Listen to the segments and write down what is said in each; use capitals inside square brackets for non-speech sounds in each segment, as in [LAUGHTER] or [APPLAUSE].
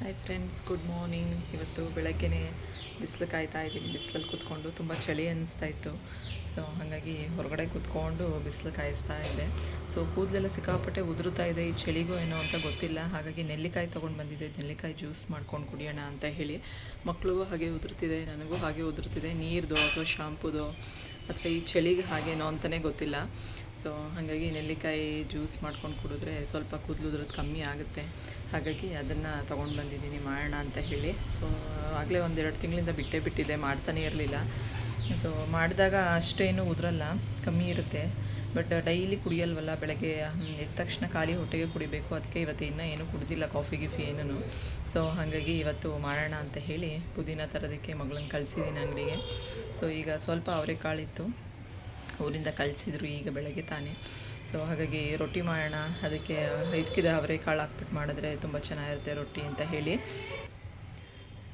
Hi friends good morning ಇವತ್ತು ಬೆಳಗ್ಗೆನೇ ಬಿಸಿಲು ಕಾಯ್ತಾ ಇದ್ದೀನಿ. ಬಿಸಿಲಲ್ಲಿ ಕೂತ್ಕೊಂಡು ತುಂಬ ಚಳಿ ಅನ್ನಿಸ್ತಾ ಇತ್ತು ಸೊ ಹಾಗಾಗಿ ಹೊರಗಡೆ ಕೂತ್ಕೊಂಡು ಬಿಸಿಲು ಕಾಯಿಸ್ತಾ ಇದ್ದೆ. ಸೊ ಕೂದಲೆಲ್ಲ ಸಿಕ್ಕಾಪಟ್ಟೆ ಉದುರುತ್ತಾ ಇದೆ. ಈ ಚಳಿಗೂ ಏನೋ ಅಂತ ಗೊತ್ತಿಲ್ಲ. ಹಾಗಾಗಿ ನೆಲ್ಲಿಕಾಯಿ ತೊಗೊಂಡು ಬಂದಿದ್ದೆ. ನೆಲ್ಲಿಕಾಯಿ ಜ್ಯೂಸ್ ಮಾಡ್ಕೊಂಡು ಕುಡಿಯೋಣ ಅಂತ ಹೇಳಿ. ಮಕ್ಕಳಿಗೂ ಹಾಗೆ ಉದುರುತ್ತಿದೆ ನನಗೂ ಹಾಗೆ ಉದುರುತ್ತಿದೆ ನೀರ್ದು ಅಥವಾ ಶಾಂಪುದೋ ಅಥವಾ ಈ ಚಳಿಗೆ ಹಾಗೇನೋ ಅಂತಲೇ ಗೊತ್ತಿಲ್ಲ. ಸೊ ಹಾಗಾಗಿ ನೆಲ್ಲಿಕಾಯಿ ಜ್ಯೂಸ್ ಮಾಡ್ಕೊಂಡು ಕುಡಿದ್ರೆ ಸ್ವಲ್ಪ ಕೂದಲುದ್ರದ್ದು ಕಮ್ಮಿ ಆಗುತ್ತೆ. ಹಾಗಾಗಿ ಅದನ್ನು ತೊಗೊಂಡು ಬಂದಿದ್ದೀನಿ, ಮಾಡೋಣ ಅಂತ ಹೇಳಿ. ಸೊ, ಆಗಲೇ ಒಂದೆರಡು ತಿಂಗಳಿಂದ ಬಿಟ್ಟೇ ಬಿಟ್ಟಿದ್ದೆ ಮಾಡ್ತಾನೆ ಇರಲಿಲ್ಲ. ಸೊ, ಮಾಡಿದಾಗ ಅಷ್ಟೇನು ಉದುರಲ್ಲ, ಕಮ್ಮಿ ಇರುತ್ತೆ. ಬಟ್ ಡೈಲಿ ಕುಡಿಯಲ್ವಲ್ಲ, ಬೆಳಗ್ಗೆ ಎದ್ದ ತಕ್ಷಣ ಖಾಲಿ ಹೊಟ್ಟೆಗೆ ಕುಡಿಬೇಕು. ಅದಕ್ಕೆ ಇವತ್ತು ಇನ್ನೂ ಏನೂ ಕುಡಿದಿಲ್ಲ, ಕಾಫಿ, ಗಿಫಿ ಏನೂ ಸೊ, ಹಾಗಾಗಿ ಇವತ್ತು ಮಾಡೋಣ ಅಂತ ಹೇಳಿ ಪುದೀನ ತರೋದಕ್ಕೆ ಮಗಳನ್ನ ಕಳಿಸಿದ್ದೀನಿ ಅಂಗಡಿಗೆ. ಸೊ, ಈಗ ಸ್ವಲ್ಪ ಅವರೆಕಾಳಿತ್ತು. ಊರಿಂದ ಕಳಿಸಿದ್ರು ಈಗ ಬೆಳಗ್ಗೆ ತಾನೇ. ಸೊ ಹಾಗಾಗಿ ರೊಟ್ಟಿ ಮಾಡೋಣ. ಅದಕ್ಕೆ ಇದಕ್ಕಿದ ಅವರೆಕಾಳು ಹಾಕ್ಬಿಟ್ಟು ಮಾಡಿದ್ರೆ ತುಂಬ ಚೆನ್ನಾಗಿರುತ್ತೆ ರೊಟ್ಟಿ ಅಂತ ಹೇಳಿ.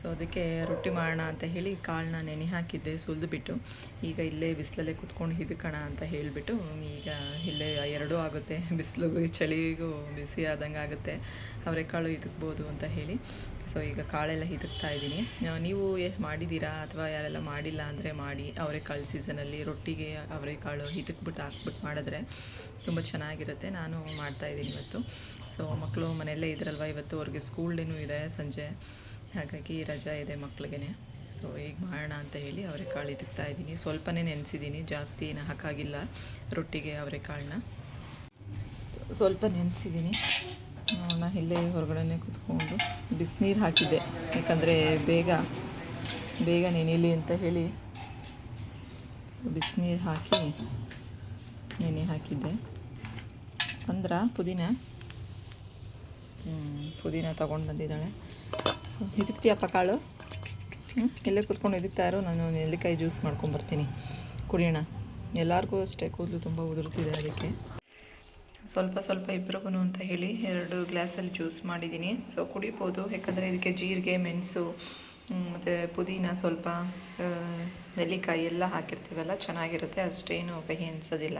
ಸೊ ಅದಕ್ಕೆ ರೊಟ್ಟಿ ಮಾಡೋಣ ಅಂತ ಹೇಳಿ ಕಾಳನ್ನ ನೆನೆ ಹಾಕಿದ್ದೆ ಸುಲಿದು ಬಿಟ್ಟು ಈಗ ಇಲ್ಲೇ ಬಿಸಿಲಲ್ಲೇ ಕುತ್ಕೊಂಡು ಹಿದಕೋಣ ಅಂತ ಹೇಳಿಬಿಟ್ಟು, ಈಗ ಇಲ್ಲೇ ಎರಡೂ ಆಗುತ್ತೆ. [LAUGHS] ಬಿಸಿಲಿಗೂ, ಚಳಿಗೂ ಬಿಸಿ ಆದಂಗೆ ಆಗುತ್ತೆ. ಅವರೆಕಾಳು ಹಿದಕ್ಬೋದು ಅಂತ ಹೇಳಿ. ಸೊ ಈಗ ಕಾಳೆಲ್ಲ ಹಿದಕ್ತಾ ಇದ್ದೀನಿ. ನೀವು ಮಾಡಿದ್ದೀರಾ ಅಥವಾ ಯಾರೆಲ್ಲ ಮಾಡಿಲ್ಲ ಅಂದರೆ ಮಾಡಿ. ಅವರೆಕಾಳು ಸೀಸನಲ್ಲಿ ರೊಟ್ಟಿಗೆ ಅವರೆಕಾಳು ಹಿದಕ್ಬಿಟ್ಟು ಹಾಕ್ಬಿಟ್ಟು ಮಾಡಿದ್ರೆ ತುಂಬ ಚೆನ್ನಾಗಿರುತ್ತೆ. ನಾನು ಮಾಡ್ತಾಯಿದ್ದೀನಿ ಇವತ್ತು. ಸೊ ಮಕ್ಕಳು ಮನೆಯಲ್ಲೇ ಇದ್ರಲ್ವ? ಇವತ್ತು ಅವ್ರಿಗೆ ಸ್ಕೂಲ್ ಡೇನೂ ಇದೆ, ಸಂಜೆ. ಹಾಗಾಗಿ ರಜಾ ಇದೆ ಮಕ್ಳಿಗೆ ಸೊ ಈಗ ಮಾಡೋಣ ಅಂತ ಹೇಳಿ ಅವರೆಕಾಳು ತಿಕ್ತಾ ಇದ್ದೀನಿ. ಸ್ವಲ್ಪನೇ ನೆನೆಸಿದ್ದೀನಿ. ಜಾಸ್ತಿ ಏನು ಹಾಕಾಗಿಲ್ಲ. ರೊಟ್ಟಿಗೆ ಅವರೆಕಾಳನ್ನ ಸ್ವಲ್ಪ ನೆನೆಸಿದ್ದೀನಿ. ನೋಡೋಣ, ಇಲ್ಲೇ ಹೊರಗಡೆನೆ ಕೂತ್ಕೊಂಡು. ಬಿಸಿನೀರು ಹಾಕಿದ್ದೆ. ಯಾಕಂದರೆ ಬೇಗ ಬೇಗ ನೆನೆಯಲಿ ಅಂತ ಹೇಳಿ. ಸೊ ಬಿಸಿನೀರು ಹಾಕಿ ನೆನೆ ಹಾಕಿದ್ದೆ. ಅಂದ್ರ ಪುದೀನ? ಹ್ಞೂ ಪುದೀನ ತೊಗೊಂಡು ಬಂದಿದ್ದಾಳೆ. ಸೊ ಇದಕ್ತಿಯಪ್ಪ ಕಾಳು? ಹ್ಞೂ ಇಲ್ಲೇ ಕೂತ್ಕೊಂಡು ಇದಕ್ತಾ ನಾನು ನೆಲ್ಲಿಕಾಯಿ ಜ್ಯೂಸ್ ಮಾಡ್ಕೊಂಬರ್ತೀನಿ. ಕುಡಿಯೋಣ. ಎಲ್ಲರಿಗೂ ಅಷ್ಟೇ, ಕೂದಲು ತುಂಬ ಉದುರ್ತಿದೆ ಅದಕ್ಕೆ. ಸ್ವಲ್ಪ ಸ್ವಲ್ಪ ಇಬ್ಬರಿಗೂ ಅಂತ ಹೇಳಿ ಎರಡು ಗ್ಲಾಸಲ್ಲಿ ಜ್ಯೂಸ್ ಮಾಡಿದ್ದೀನಿ. ಸೊ ಕುಡಿಬೋದು. ಯಾಕಂದರೆ ಇದಕ್ಕೆ ಜೀರಿಗೆ, ಮೆಣಸು ಮತ್ತು ಪುದೀನ ಸ್ವಲ್ಪ ನೆಲ್ಲಿಕಾಯಿ ಎಲ್ಲ ಹಾಕಿರ್ತೀವಲ್ಲ, ಚೆನ್ನಾಗಿರುತ್ತೆ. ಅಷ್ಟೇನು ಕಹಿ ಅನಿಸೋದಿಲ್ಲ.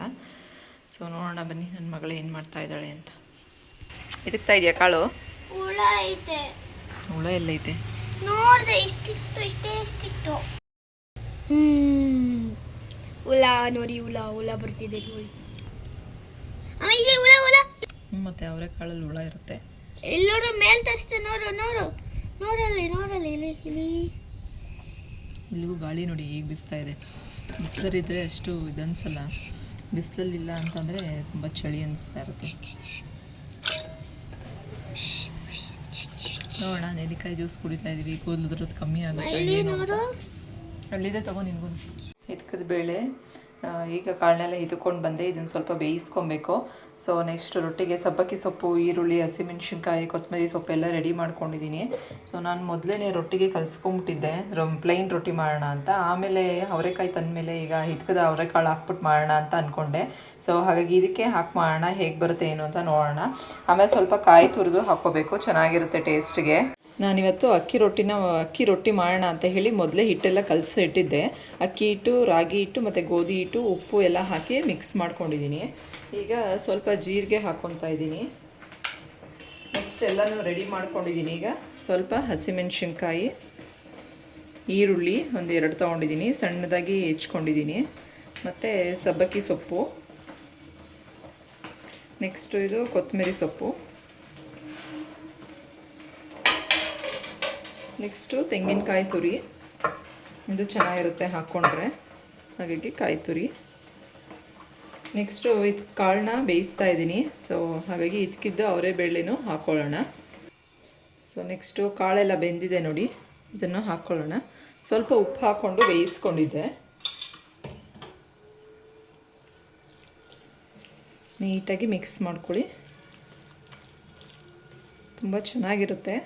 ಸೊ ನೋಡೋಣ ಬನ್ನಿ. ನನ್ನ ಮಗಳು ಏನು ಮಾಡ್ತಾ ಇದ್ದಾಳೆ ಅಂತ. ಇದಕ್ತಾ ಇದೆಯಾ ಕಾಳು? ಹುಳ ಎಲ್ಲೈತೆ. ನೋಡ್ದೆ ಇಷ್ಟಿತ್ತು ಇಷ್ಟೇ ಇಷ್ಟಿತ್ತು. ಹುಳ ನೋಡಿ ಹುಳ ಹುಳ ಬರ್ತಿದೆ ನೋಡಿ. ಇದೆ ಹುಳ ಹುಳ. ಮತ್ತೆ ಅವರೇ ಕಾಳಲ್ಲಿ ಹುಳ ಇರುತ್ತೆ. ಎಲ್ಲೋರು ಮೇಲ್ ತರಿಸ್ತೆ ನೋಡು ನೋಡು. ನೋಡಲ್ಲಿ ನೋಡಲ್ಲಿ ಇಲ್ಲಿ ಇಲ್ಲಿ. ಇಲ್ಲಿಗೂ ಗಾಳಿ ನೋಡಿ ಹೇಗೆ ಬಿಸ್ತಾ ಇದೆ. ಬಿಸಿಲರಿದ್ರೆ ಅಷ್ಟು ಇದನ್ಸಲ್ಲ ಬಿಸಿಲಲ್ಲಿಲ್ಲ ಅಂತಂದರೆ ತುಂಬ ಚಳಿ ಅನಿಸ್ತಾ ಇರುತ್ತೆ. ನೋಡೋಣ ನೆಲ್ಲಿಕಾಯಿ ಜ್ಯೂಸ್ ಕುಡಿತಾ ಇದೀವಿ ಕೂದಲು ಕಮ್ಮಿ ಆಗುತ್ತೆ. ನೋಡು? ಅಲ್ಲಿದೆ ತಗೋ ನಿನ್ಗೂ. ಇದ್ಕದ ಬೇಳೆ ಈಗ ಕಾಳನ್ನೆಲ್ಲ ಹಿದ್ಕೊಂಡು ಬಂದೆ ಇದನ್ನು ಸ್ವಲ್ಪ ಬೇಯಿಸ್ಕೊಬೇಕು. ಸೊ ನೆಕ್ಸ್ಟ್ ರೊಟ್ಟಿಗೆ ಸಬ್ಬಕ್ಕಿ ಸೊಪ್ಪು, ಈರುಳ್ಳಿ, ಹಸಿಮೆಣ್ಸಿನ್ಕಾಯಿ, ಕೊತ್ತಂಬರಿ ಸೊಪ್ಪು ಎಲ್ಲ ರೆಡಿ ಮಾಡ್ಕೊಂಡಿದ್ದೀನಿ. ಸೊ ನಾನು ಮೊದಲೇ ರೊಟ್ಟಿಗೆ ಕಲಿಸ್ಕೊಂಬಿಟ್ಟಿದ್ದೆ. ಪ್ಲೈನ್ ರೊಟ್ಟಿ ಮಾಡೋಣ ಅಂತ. ಆಮೇಲೆ ಅವರೆಕಾಯಿ ತಂದಮೇಲೆ ಈಗ ಹಿತ್ಕದ ಅವರೆಕಾಳು ಹಾಕ್ಬಿಟ್ಟು ಮಾಡೋಣ ಅಂತ ಅಂದ್ಕೊಂಡೆ ಸೊ ಹಾಗಾಗಿ ಇದಕ್ಕೆ ಹಾಕಿ ಮಾಡೋಣ, ಹೇಗೆ ಬರುತ್ತೆ ಏನು ಅಂತ ನೋಡೋಣ. ಆಮೇಲೆ ಸ್ವಲ್ಪ ಕಾಯಿ ತುರಿದು ಹಾಕ್ಕೋಬೇಕು. ಚೆನ್ನಾಗಿರುತ್ತೆ ಟೇಸ್ಟ್ಗೆ ನಾನಿವತ್ತು ಅಕ್ಕಿ ರೊಟ್ಟಿನ, ಅಕ್ಕಿ ರೊಟ್ಟಿ ಮಾಡೋಣ ಅಂತ ಹೇಳಿ ಮೊದಲೇ ಹಿಟ್ಟೆಲ್ಲ ಕಲಸಿ ಇಟ್ಟಿದ್ದೆ. ಅಕ್ಕಿ ಹಿಟ್ಟು, ರಾಗಿ ಹಿಟ್ಟು ಮತ್ತು ಗೋಧಿ ಹಿಟ್ಟು, ಉಪ್ಪು ಎಲ್ಲ ಹಾಕಿ ಮಿಕ್ಸ್ ಮಾಡ್ಕೊಂಡಿದ್ದೀನಿ. ಈಗ ಸ್ವಲ್ಪ ಜೀರಿಗೆ ಹಾಕ್ಕೊತಾ ಇದ್ದೀನಿ. ನೆಕ್ಸ್ಟ್ ಎಲ್ಲನೂ ರೆಡಿ ಮಾಡ್ಕೊಂಡಿದ್ದೀನಿ ಈಗ. ಸ್ವಲ್ಪ ಹಸಿಮೆಣ್ಸಿನ್ಕಾಯಿ, ಈರುಳ್ಳಿ ಒಂದು ಎರಡು ತೊಗೊಂಡಿದ್ದೀನಿ. ಸಣ್ಣದಾಗಿ ಹೆಚ್ಕೊಂಡಿದ್ದೀನಿ. ಮತ್ತು ಸಬ್ಬಕ್ಕಿ ಸೊಪ್ಪು. ನೆಕ್ಸ್ಟು ಇದು ಕೊತ್ತಂಬರಿ ಸೊಪ್ಪು. ನೆಕ್ಸ್ಟು ತೆಂಗಿನಕಾಯಿ ತುರಿ. ಇದು ಚೆನ್ನಾಗಿರುತ್ತೆ ಹಾಕ್ಕೊಂಡ್ರೆ. ಹಾಗಾಗಿ ಕಾಯಿ ತುರಿ. ನೆಕ್ಸ್ಟು ಇದು ಕಾಳನ್ನ ಬೇಯಿಸ್ತಾ ಇದ್ದೀನಿ. ಸೊ ಹಾಗಾಗಿ ಇದಕ್ಕಿದ್ದು ಅವರೇ ಬೇಳೆನೂ ಹಾಕ್ಕೊಳ್ಳೋಣ ಸೊ ನೆಕ್ಸ್ಟು ಕಾಳೆಲ್ಲ ಬೆಂದಿದೆ ನೋಡಿ. ಇದನ್ನು ಹಾಕ್ಕೊಳ್ಳೋಣ ಸ್ವಲ್ಪ ಉಪ್ಪು ಹಾಕ್ಕೊಂಡು ಬೇಯಿಸ್ಕೊಂಡಿದ್ದೆ. ನೀಟಾಗಿ ಮಿಕ್ಸ್ ಮಾಡ್ಕೊಳ್ಳಿ. ತುಂಬ ಚೆನ್ನಾಗಿರುತ್ತೆ.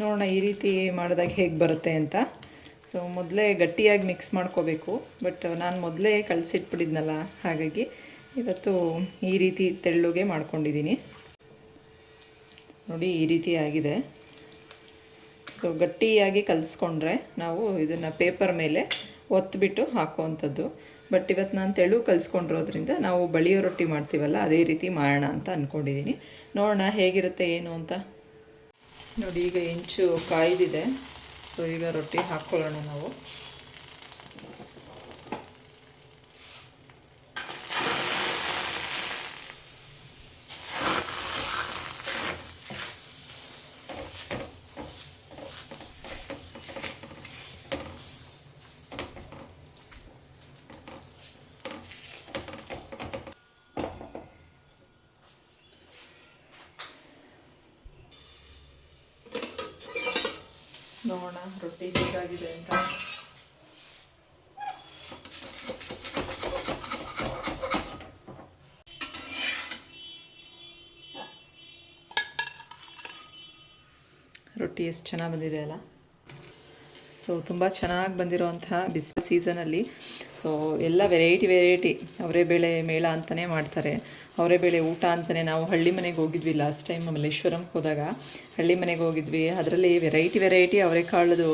ನೋಡೋಣ ಈ ರೀತಿ ಮಾಡಿದಾಗ ಹೇಗೆ ಬರುತ್ತೆ ಅಂತ. ಸೊ ಮೊದಲೇ ಗಟ್ಟಿಯಾಗಿ ಮಿಕ್ಸ್ ಮಾಡ್ಕೋಬೇಕು. ಬಟ್ ನಾನು ಮೊದಲೇ ಕಲಸಿಟ್ಬಿಟ್ಟಿದ್ನಲ್ಲ ಹಾಗಾಗಿ ಇವತ್ತು ಈ ರೀತಿ ತೆಳ್ಳುಗೆ ಮಾಡ್ಕೊಂಡಿದ್ದೀನಿ ನೋಡಿ, ಈ ರೀತಿ ಆಗಿದೆ. ಸೊ ಗಟ್ಟಿಯಾಗಿ ಕಲಿಸ್ಕೊಂಡ್ರೆ ನಾವು ಇದನ್ನು ಪೇಪರ್ ಮೇಲೆ ಒತ್ತುಬಿಟ್ಟು ಹಾಕುವಂಥದ್ದು. ಬಟ್ ಇವತ್ತು ನಾನು ತೆಳು ಕಲಿಸ್ಕೊಂಡಿರೋದ್ರಿಂದ ನಾವು ಬಳಿಯೋ ರೊಟ್ಟಿ ಮಾಡ್ತೀವಲ್ಲ, ಅದೇ ರೀತಿ ಮಾಡೋಣ ಅಂತ ಅಂದ್ಕೊಂಡಿದ್ದೀನಿ ನೋಡೋಣ ಹೇಗಿರುತ್ತೆ, ಏನು ಅಂತ. ನೋಡಿ ಈಗ ಇಂಚು ಕಾಯ್ದಿದೆ. ಸೊ ಈಗ ರೊಟ್ಟಿ ಹಾಕ್ಕೊಳ್ಳೋಣ ನಾವು. ನೋಡೋಣ ರೊಟ್ಟಿ ಹೇಗಾಗಿದೆ ಅಂತ. ರೊಟ್ಟಿ ಎಷ್ಟು ಚೆನ್ನಾಗಿ ಬಂದಿದೆ ಅಲ್ಲ? ಸೊ ತುಂಬ ಚೆನ್ನಾಗಿ ಬಂದಿರೋವಂತಹ ಬಿಸಿಲು ಸೀಸನಲ್ಲಿ ಸೊ ಎಲ್ಲ ವೆರೈಟಿ ವೆರೈಟಿ ಅವರೆಬೇಳೆ ಮೇಳ ಅಂತಲೇ ಮಾಡ್ತಾರೆ. ಅವರೆಬೇಳೆ ಊಟ ಅಂತಲೇ ನಾವು ಹಳ್ಳಿ ಮನೆಗೆ ಹೋಗಿದ್ವಿ ಲಾಸ್ಟ್ ಟೈಮ್ ಮಲ್ಲೇಶ್ವರಂಗೆ ಹೋದಾಗ. ಹಳ್ಳಿ ಮನೆಗೆ ಹೋಗಿದ್ವಿ. ಅದರಲ್ಲಿ ವೆರೈಟಿ ವೆರೈಟಿ ಅವರೆಕಾಳದು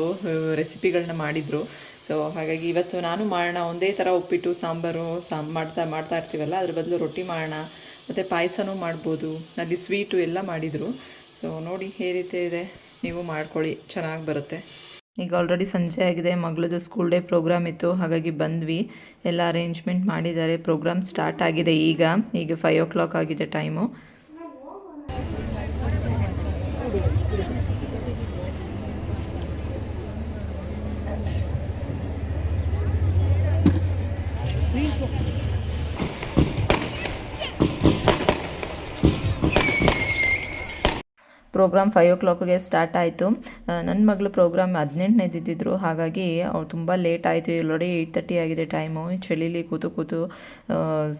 ರೆಸಿಪಿಗಳನ್ನ ಮಾಡಿದರು. ಸೊ ಹಾಗಾಗಿ ಇವತ್ತು ನಾನು ಮಾಡೋಣ ಒಂದೇ ಥರ ಉಪ್ಪಿಟ್ಟು, ಸಾಂಬಾರು ಸಾಂಬ್ ಮಾಡ್ತಾ ಮಾಡ್ತಾ ಇರ್ತೀವಲ್ಲ, ಅದ್ರ ಬದಲು ರೊಟ್ಟಿ ಮಾಡೋಣ ಮತ್ತು ಪಾಯಸನೂ ಮಾಡ್ಬೋದು. ಅಲ್ಲಿ ಸ್ವೀಟು ಎಲ್ಲ ಮಾಡಿದರು. ಸೊ ನೋಡಿ ಏ ರೀತಿ ಇದೆ. ನೀವು ಮಾಡ್ಕೊಳ್ಳಿ. ಚೆನ್ನಾಗಿ ಬರುತ್ತೆ. ಈಗ ಆಲ್ರೆಡಿ ಸಂಜೆ ಆಗಿದೆ ಮಗಳದು ಸ್ಕೂಲ್ ಡೇ ಪ್ರೋಗ್ರಾಮ್ ಇತ್ತು, ಹಾಗಾಗಿ ಬಂದ್ವಿ. ಎಲ್ಲ ಅರೇಂಜ್ಮೆಂಟ್ ಮಾಡಿದ್ದಾರೆ ಪ್ರೋಗ್ರಾಮ್ ಸ್ಟಾರ್ಟ್ ಆಗಿದೆ ಈಗ. ಈಗ ಫೈವ್ ಓ ಕ್ಲಾಕ್ ಆಗಿದೆ ಟೈಮು ಪ್ರೋಗ್ರಾಮ್ ಫೈವ್ ಓ ಕ್ಲಾಕ್ಗೆ ಸ್ಟಾರ್ಟ್ ಆಯಿತು. ನನ್ನ ಮಗಳು ಪ್ರೋಗ್ರಾಮ್ ಹದಿನೆಂಟನೇ ಇದ್ದಿದ್ದರು ಹಾಗಾಗಿ ಅವ್ರು ತುಂಬ ಲೇಟ್ ಆಯಿತು. ಇಲ್ಲೋಡಿ ಏಯ್ಟ್ ತರ್ಟಿ ಆಗಿದೆ ಟೈಮು ಚಳಿಲಿ ಕೂತು ಕೂತು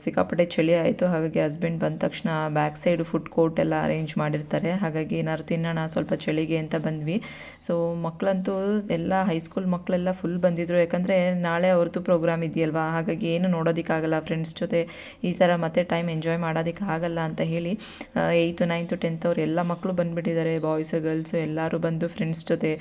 ಸಿಕ್ಕಾಪಟ್ಟೆ ಚಳಿ ಆಯಿತು. ಹಾಗಾಗಿ ಹಸ್ಬೆಂಡ್ ಬಂದ ತಕ್ಷಣ ಬ್ಯಾಕ್ ಸೈಡ್ ಫುಡ್ ಕೋರ್ಟ್ ಎಲ್ಲ ಅರೇಂಜ್ ಮಾಡಿರ್ತಾರೆ. ಹಾಗಾಗಿ ಏನಾದ್ರು ತಿನ್ನೋಣ, ಸ್ವಲ್ಪ ಚಳಿಗೆ ಅಂತ ಬಂದ್ವಿ. ಸೊ ಮಕ್ಕಳಂತೂ ಎಲ್ಲ ಹೈಸ್ಕೂಲ್ ಮಕ್ಕಳೆಲ್ಲ ಫುಲ್ ಬಂದಿದ್ರು. ಯಾಕಂದರೆ ನಾಳೆ ಅವ್ರದ್ದು ಪ್ರೋಗ್ರಾಮ್ ಇದೆಯಲ್ವಾ? ಹಾಗಾಗಿ ಏನು ನೋಡೋದಕ್ಕಾಗಲ್ಲ. ಫ್ರೆಂಡ್ಸ್ ಜೊತೆ ಈ ಥರ ಮತ್ತೆ ಟೈಮ್ ಎಂಜಾಯ್ ಮಾಡೋದಕ್ಕೆ ಆಗಲ್ಲ ಅಂತ ಹೇಳಿ ಏಯ್ತು ನೈನ್ತು ಟೆಂತ್ ಅವ್ರು ಎಲ್ಲ ಮಕ್ಕಳು ಬಂದುಬಿಟ್ಟಿದ್ದಾರೆ ಬಾಯ್ಸು ಗರ್ಲ್ಸು ಎಲ್ಲರೂ ಬಂದು ಫ್ರೆಂಡ್ಸ್ ಜೊತೆ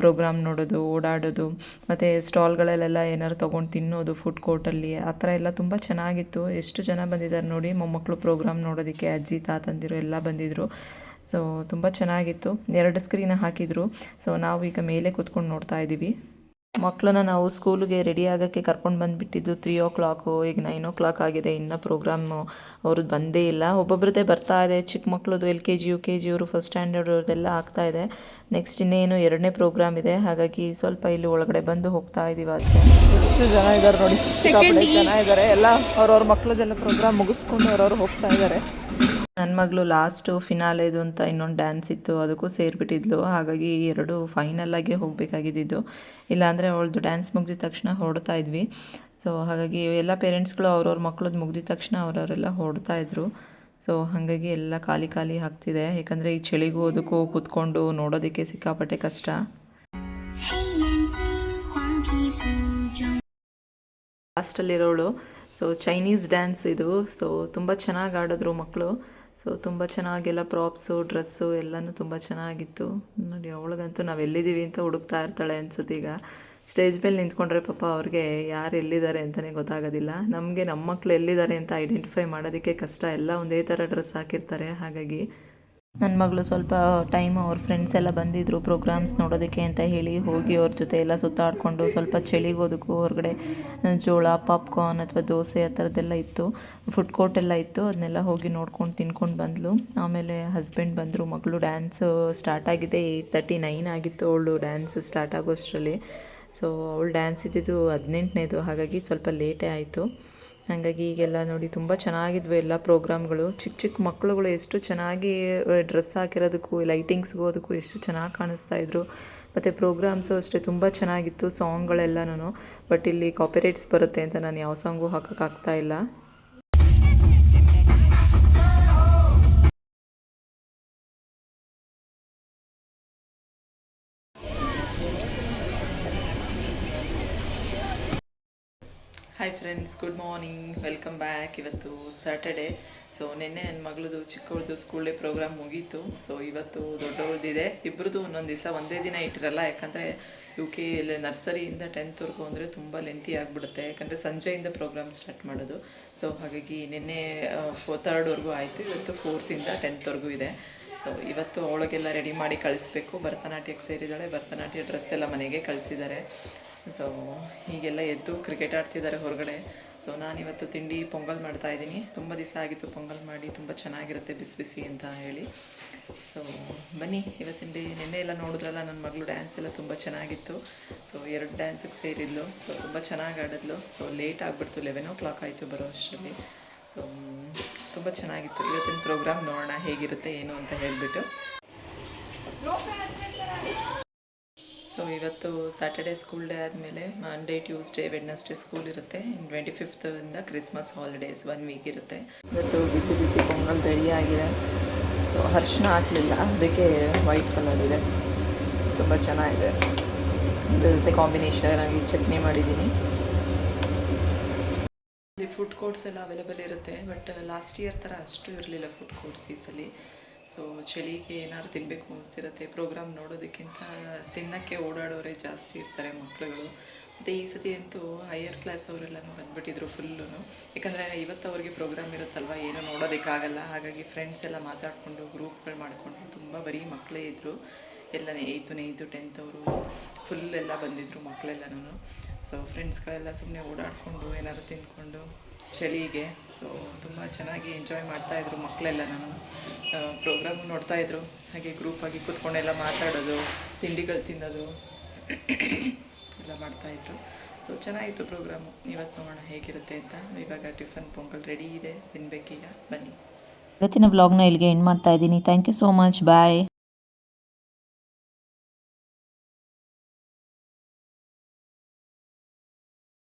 ಪ್ರೋಗ್ರಾಮ್ ನೋಡೋದು, ಓಡಾಡೋದು, ಮತ್ತು ಸ್ಟಾಲ್ಗಳಲ್ಲೆಲ್ಲ ಏನಾದ್ರು ತೊಗೊಂಡು ತಿನ್ನೋದು ಫುಡ್ ಕೋರ್ಟಲ್ಲಿ ಆ ಥರ ಎಲ್ಲ ತುಂಬ ಚೆನ್ನಾಗಿತ್ತು. ಎಷ್ಟು ಜನ ಬಂದಿದ್ದಾರೆ ನೋಡಿ ಮೊಮ್ಮಕ್ಕಳು ಪ್ರೋಗ್ರಾಮ್ ನೋಡೋದಕ್ಕೆ ಅಜ್ಜಿ ತಾತಂದಿರು ಎಲ್ಲ ಬಂದಿದ್ದರು ಸೊ ತುಂಬ ಚೆನ್ನಾಗಿತ್ತು. ಎರಡು ಸ್ಕ್ರೀನ್ ಹಾಕಿದರು. ಸೊ ನಾವು ಈಗ ಮೇಲೆ ಕೂತ್ಕೊಂಡು ನೋಡ್ತಾ ಇದ್ದೀವಿ ಮಕ್ಕಳನ್ನ ನಾವು ಸ್ಕೂಲಿಗೆ ರೆಡಿ ಆಗೋಕ್ಕೆ ಕರ್ಕೊಂಡು ಬಂದುಬಿಟ್ಟಿದ್ದು ತ್ರೀ ಓ ಕ್ಲಾಕು ಈಗ ನೈನ್ ಓ ಕ್ಲಾಕ್ ಆಗಿದೆ ಇನ್ನೂ ಪ್ರೋಗ್ರಾಮು ಅವ್ರದ್ದು ಬಂದೇ ಇಲ್ಲ. ಒಬ್ಬೊಬ್ರದ್ದೇ ಬರ್ತಾ ಇದೆ ಚಿಕ್ಕ ಮಕ್ಕಳದು L K G U K G ಅವರು ಫಸ್ಟ್ ಸ್ಟ್ಯಾಂಡರ್ಡ್ ಅವ್ರದ್ದೆಲ್ಲ ಆಗ್ತಾ ಇದೆ. ನೆಕ್ಸ್ಟ್ ಇನ್ನೇನು ಎರಡನೇ ಪ್ರೋಗ್ರಾಮ್ ಇದೆ ಹಾಗಾಗಿ ಸ್ವಲ್ಪ ಇಲ್ಲಿ ಒಳಗಡೆ ಬಂದು ಹೋಗ್ತಾ ಇದ್ದೀವಿ ಅಷ್ಟೇ ಎಷ್ಟು ಜನ ಇದ್ದಾರೆ ನೋಡಿ ಜನ ಇದ್ದಾರೆ ಎಲ್ಲ ಅವ್ರವ್ರ ಮಕ್ಕಳದೆಲ್ಲ ಪ್ರೋಗ್ರಾಮ್ ಮುಗಿಸ್ಕೊಂಡು ಅವ್ರವ್ರು ಹೋಗ್ತಾ ಇದ್ದಾರೆ ನನ್ನ ಮಗಳು ಲಾಸ್ಟು ಫಿನಾಲೆದು ಅಂತ ಇನ್ನೊಂದು ಡ್ಯಾನ್ಸ್ ಇತ್ತು, ಅದಕ್ಕೂ ಸೇರಿಬಿಟ್ಟಿದ್ಲು. ಹಾಗಾಗಿ ಎರಡು ಫೈನಲ್ಲಾಗೆ ಹೋಗಬೇಕಾಗಿದ್ದಿದ್ದು. ಇಲ್ಲಾಂದರೆ ಅವಳದು ಡ್ಯಾನ್ಸ್ ಮುಗಿದ ತಕ್ಷಣ ಹೊಡ್ತಾ ಇದ್ವಿ. ಸೊ ಹಾಗಾಗಿ ಎಲ್ಲ ಪೇರೆಂಟ್ಸ್ಗಳು ಅವ್ರವ್ರ ಮಕ್ಳದ್ದು ಮುಗಿದ ತಕ್ಷಣ ಅವರವರೆಲ್ಲ ಹೊಡ್ತಾ ಇದ್ರು. ಸೊ ಹಾಗಾಗಿ ಎಲ್ಲ ಖಾಲಿ ಖಾಲಿ ಆಗ್ತಿದೆ. ಯಾಕಂದರೆ ಈ ಚಳಿಗೂ ಅದಕ್ಕೂ ಕೂತ್ಕೊಂಡು ನೋಡೋದಕ್ಕೆ ಸಿಕ್ಕಾಪಟ್ಟೆ ಕಷ್ಟ. ಲಾಸ್ಟಲ್ಲಿರೋಳು ಸೊ ಚೈನೀಸ್ ಡ್ಯಾನ್ಸ್ ಇದು. ಸೊ ತುಂಬ ಚೆನ್ನಾಗಿ ಆಡಿದ್ರು ಮಕ್ಕಳು ಸೊ ತುಂಬ ಚೆನ್ನಾಗೆಲ್ಲ ಪ್ರಾಪ್ಸು ಡ್ರೆಸ್ಸು ಎಲ್ಲನೂ ತುಂಬ ಚೆನ್ನಾಗಿತ್ತು. ನೋಡಿ, ಅವಳಿಗಂತೂ ನಾವು ಎಲ್ಲಿದ್ದೀವಿ ಅಂತ ಹುಡುಕ್ತಾ ಇರ್ತಾಳೆ ಅನ್ಸುತ್ತೆ ಈಗ. ಸ್ಟೇಜ್ ಮೇಲೆ ನಿಂತ್ಕೊಂಡ್ರೆ ಪಾಪ ಅವ್ರಿಗೆ ಯಾರು ಎಲ್ಲಿದ್ದಾರೆ ಅಂತಲೇ ಗೊತ್ತಾಗೋದಿಲ್ಲ. ನಮಗೆ ನಮ್ಮ ಮಕ್ಕಳು ಎಲ್ಲಿದ್ದಾರೆ ಅಂತ ಐಡೆಂಟಿಫೈ ಮಾಡೋದಕ್ಕೆ ಕಷ್ಟ. ಎಲ್ಲ ಒಂದೇ ಥರ ಡ್ರೆಸ್ ಹಾಕಿರ್ತಾರೆ. ಹಾಗಾಗಿ ನನ್ನ ಮಗಳು ಸ್ವಲ್ಪ ಟೈಮ್ ಅವ್ರ ಫ್ರೆಂಡ್ಸ್ ಎಲ್ಲ ಬಂದಿದ್ದರು ಪ್ರೋಗ್ರಾಮ್ಸ್ ನೋಡೋದಕ್ಕೆ ಅಂತ ಹೇಳಿ ಹೋಗಿ ಅವ್ರ ಜೊತೆ ಎಲ್ಲ ಸುತ್ತಾಡಿಕೊಂಡು ಸ್ವಲ್ಪ ಚಳಿಗೋದಕ್ಕೂ ಹೊರಗಡೆ ಜೋಳ ಪಾಪ್ಕಾರ್ನ್ ಅಥವಾ ದೋಸೆ ಆ ಥರದ್ದೆಲ್ಲ ಇತ್ತು. ಫುಡ್ ಕೋರ್ಟ್ ಎಲ್ಲ ಇತ್ತು ಅದನ್ನೆಲ್ಲ ಹೋಗಿ ನೋಡ್ಕೊಂಡು ತಿನ್ಕೊಂಡು ಬಂದಳು ಆಮೇಲೆ ಹಸ್ಬೆಂಡ್ ಬಂದರು, ಮಗಳು ಡ್ಯಾನ್ಸ್ ಸ್ಟಾರ್ಟ್ ಆಗಿದೆ ಏಯ್ಟ್ ತರ್ಟಿ ನೈನ್ ಆಗಿತ್ತು ಅವಳು ಡ್ಯಾನ್ಸ್ ಸ್ಟಾರ್ಟ್ ಆಗೋಷ್ಟರಲ್ಲಿ. ಸೊ ಅವಳು ಡ್ಯಾನ್ಸ್ ಇದ್ದಿದ್ದು ಹದಿನೆಂಟನೇದು, ಹಾಗಾಗಿ ಸ್ವಲ್ಪ ಲೇಟೇ ಆಯಿತು. ಹಾಗಾಗಿ ಈಗೆಲ್ಲ ನೋಡಿ ತುಂಬ ಚೆನ್ನಾಗಿದ್ವು ಎಲ್ಲ ಪ್ರೋಗ್ರಾಮ್ಗಳು. ಚಿಕ್ಕ ಚಿಕ್ಕ ಮಕ್ಕಳುಗಳು ಎಷ್ಟು ಚೆನ್ನಾಗಿ ಡ್ರೆಸ್ ಹಾಕಿರೋದಕ್ಕೂ, ಲೈಟಿಂಗ್ಸ್ಗೂ ಅದಕ್ಕೂ ಎಷ್ಟು ಚೆನ್ನಾಗಿ ಕಾಣಿಸ್ತಾ ಇದ್ರು. ಮತ್ತು ಪ್ರೋಗ್ರಾಮ್ಸು ಅಷ್ಟೇ ತುಂಬ ಚೆನ್ನಾಗಿತ್ತು ಸಾಂಗ್ಗಳೆಲ್ಲನೂ ಬಟ್ ಇಲ್ಲಿ ಕಾಪಿರೈಟ್ಸ್ ಬರುತ್ತೆ ಅಂತ ನಾನು ಯಾವ ಸಾಂಗು ಹಾಕೋಕ್ಕಾಗ್ತಾ ಇಲ್ಲ. Hi friends good morning welcome back ಇವತ್ತು ಸ್ಯಾಟರ್ಡೆ ಸೊ ನಿನ್ನೆ ನನ್ನ ಮಗಳದು, ಚಿಕ್ಕವಳದು ಸ್ಕೂಲ್ ಡೇ ಪ್ರೋಗ್ರಾಮ್ ಮುಗೀತು. ಸೊ ಇವತ್ತು ದೊಡ್ಡವಳದಿದೆ. ಇಬ್ಬರದು ಒಂದೊಂದು ದಿವಸ ಒಂದೇ ದಿನ ಇಟ್ಟಿರಲ್ಲ. ಯಾಕಂದರೆ ಯು ಕೆ ಇಲ್ಲಿ ನರ್ಸರಿಯಿಂದ ಟೆಂತ್ವರೆಗೂ ಅಂದರೆ ತುಂಬ ಲೆಂತಿ ಆಗಿಬಿಡುತ್ತೆ. ಯಾಕಂದರೆ ಸಂಜೆಯಿಂದ ಪ್ರೋಗ್ರಾಮ್ ಸ್ಟಾರ್ಟ್ ಮಾಡೋದು. ಸೊ ಹಾಗಾಗಿ ನಿನ್ನೆ ಫೋ ತರ್ಡ್ವರೆಗೂ ಆಯಿತು. ಇವತ್ತು ಫೋರ್ತಿಂದ ಟೆಂತ್ವರೆಗೂ ಇದೆ. ಸೊ ಇವತ್ತು ಅವಳಿಗೆಲ್ಲ ರೆಡಿ ಮಾಡಿ ಕಳಿಸ್ಬೇಕು. ಭರತನಾಟ್ಯಕ್ಕೆ ಸೇರಿದ್ದಾಳೆ. ಭರತನಾಟ್ಯ ಡ್ರೆಸ್ ಎಲ್ಲ ಮನೆಗೆ ಕಳಿಸಿದ್ದಾರೆ. ಸೊ ಹೀಗೆಲ್ಲ ಎದ್ದು ಕ್ರಿಕೆಟ್ ಆಡ್ತಿದ್ದಾರೆ ಹೊರಗಡೆ. ಸೊ ನಾನಿವತ್ತು ತಿಂಡಿ ಪೊಂಗಲ್ ಮಾಡ್ತಾ ಇದ್ದೀನಿ. ತುಂಬ ದಿವಸ ಆಗಿತ್ತು ಪೊಂಗಲ್ ಮಾಡಿ, ತುಂಬ ಚೆನ್ನಾಗಿರುತ್ತೆ ಬಿಸಿ ಬಿಸಿ ಅಂತ ಹೇಳಿ. ಸೊ ಬನ್ನಿ, ಇವತ್ತಿನ ನಿನ್ನೆ ಎಲ್ಲ ನೋಡಿದ್ರಲ್ಲ, ನನ್ನ ಮಗಳು ಡ್ಯಾನ್ಸ್ ಎಲ್ಲ ತುಂಬ ಚೆನ್ನಾಗಿತ್ತು. ಸೊ ಎರಡು ಡ್ಯಾನ್ಸಿಗೆ ಸೇರಿದ್ಲು. ಸೊ ತುಂಬ ಚೆನ್ನಾಗಿ ಆಡಿದ್ಲು. ಸೊ ಲೇಟ್ ಆಗಿಬಿಡ್ತು ಲೆವೆನ್ ಓ ಕ್ಲಾಕ್ ಆಯಿತು ಬರೋ ಅಷ್ಟರಲ್ಲಿ. ಸೊ ತುಂಬ ಚೆನ್ನಾಗಿತ್ತು. ಇವತ್ತಿನ ಪ್ರೋಗ್ರಾಮ್ ನೋಡೋಣ ಹೇಗಿರುತ್ತೆ, ಏನು ಅಂತ ಹೇಳಿಬಿಟ್ಟು. ಸೊ ಇವತ್ತು ಸ್ಯಾಟರ್ಡೇ ಸ್ಕೂಲ್ ಡೇ ಆದಮೇಲೆ ಮಂಡೇ ಟ್ಯೂಸ್ಡೇ ವೆಡ್ನಸ್ಡೇ ಸ್ಕೂಲ್ ಇರುತ್ತೆ. ಇನ್ನು ಟ್ವೆಂಟಿ ಫಿಫ್ತಿಂದ ಕ್ರಿಸ್ಮಸ್ ಹಾಲಿಡೇಸ್ ಒನ್ ವೀಕ್ ಇರುತ್ತೆ. ಇವತ್ತು ಬಿಸಿ ಬಿಸಿ ಪೊಂಗಲ್ ರೆಡಿ ಆಗಿದೆ. ಸೊ ಅರ್ಶಿನ ಹಾಕಲಿಲ್ಲ. ಅದಕ್ಕೆ ವೈಟ್ ಕಲರ್ ಇದೆ. ತುಂಬ ಚೆನ್ನಾಗಿದೆ. ಅದ್ರ ಜೊತೆ ಕಾಂಬಿನೇಷನ್ ಆಗಿ ಚಟ್ನಿ ಮಾಡಿದ್ದೀನಿ. ಇಲ್ಲಿ ಫುಡ್ ಕೋರ್ಟ್ಸ್ ಎಲ್ಲ ಅವೈಲೇಬಲ್ ಇರುತ್ತೆ. ಬಟ್ ಲಾಸ್ಟ್ ಇಯರ್ ಥರ ಅಷ್ಟು ಇರಲಿಲ್ಲ ಫುಡ್ ಕೋರ್ಟ್ಸ್ ಈ ಸಲ. ಸೊ ಚಳಿಗೆ ಏನಾದ್ರು ತಿನ್ನಬೇಕು ಅನಿಸ್ತಿರುತ್ತೆ ಪ್ರೋಗ್ರಾಮ್ ನೋಡೋದಕ್ಕಿಂತ ತಿನ್ನೋಕ್ಕೆ ಓಡಾಡೋರೇ ಜಾಸ್ತಿ ಇರ್ತಾರೆ ಮಕ್ಕಳುಗಳು ಮತ್ತು ಈ ಸತಿ ಅಂತೂ ಹೈಯರ್ ಕ್ಲಾಸ್ ಅವರೆಲ್ಲ ಬಂದುಬಿಟ್ಟಿದ್ರು ಫುಲ್ಲು ಯಾಕಂದರೆ ಇವತ್ತು ಅವ್ರಿಗೆ ಪ್ರೋಗ್ರಾಮ್ ಇರುತ್ತಲ್ವ, ಏನೂ ನೋಡೋದಕ್ಕಾಗಲ್ಲ. ಹಾಗಾಗಿ ಫ್ರೆಂಡ್ಸ್ ಎಲ್ಲ ಮಾತಾಡಿಕೊಂಡು ಗ್ರೂಪ್ಗಳು ಮಾಡಿಕೊಂಡು ತುಂಬ ಬರೀ ಮಕ್ಕಳೇ ಇದ್ದರು ಎಲ್ಲ ಏಯ್ತು ನೈನ್ತು ಟೆಂತ್ ಅವರು ಫುಲ್ ಎಲ್ಲ ಬಂದಿದ್ದರು ಮಕ್ಕಳೆಲ್ಲನೂ ಸೊ ಫ್ರೆಂಡ್ಸ್ಗಳೆಲ್ಲ ಸುಮ್ಮನೆ ಓಡಾಡಿಕೊಂಡು, ಏನಾದ್ರು ತಿಂದ್ಕೊಂಡು ಚಳಿಗೆ ಸೊ ತುಂಬ ಚೆನ್ನಾಗಿ ಎಂಜಾಯ್ ಮಾಡ್ತಾಯಿದ್ರು ಮಕ್ಕಳೆಲ್ಲ ನಾನು. ಪ್ರೋಗ್ರಾಮ್ ನೋಡ್ತಾಯಿದ್ರು ಹಾಗೆ ಗ್ರೂಪಾಗಿ ಕೂತ್ಕೊಂಡೆಲ್ಲ ಮಾತಾಡೋದು, ತಿಂಡಿಗಳು ತಿನ್ನೋದು, ಎಲ್ಲ ಮಾಡ್ತಾಯಿದ್ರು ಸೊ ಚೆನ್ನಾಗಿತ್ತು ಪ್ರೋಗ್ರಾಮು ಇವತ್ತು ನೋಡೋಣ ಹೇಗಿರುತ್ತೆ ಅಂತ. ಇವಾಗ ಟಿಫನ್ ಪೊಂಗಲ್ ರೆಡಿ ಇದೆ. ತಿನ್ಬೇಕೀಗ. ಬನ್ನಿ. ಇವತ್ತಿನ ವ್ಲಾಗ್ನ ಇಲ್ಲಿಗೆ ಎಂಡ್ ಮಾಡ್ತಾ ಇದ್ದೀನಿ. Thank you so much bye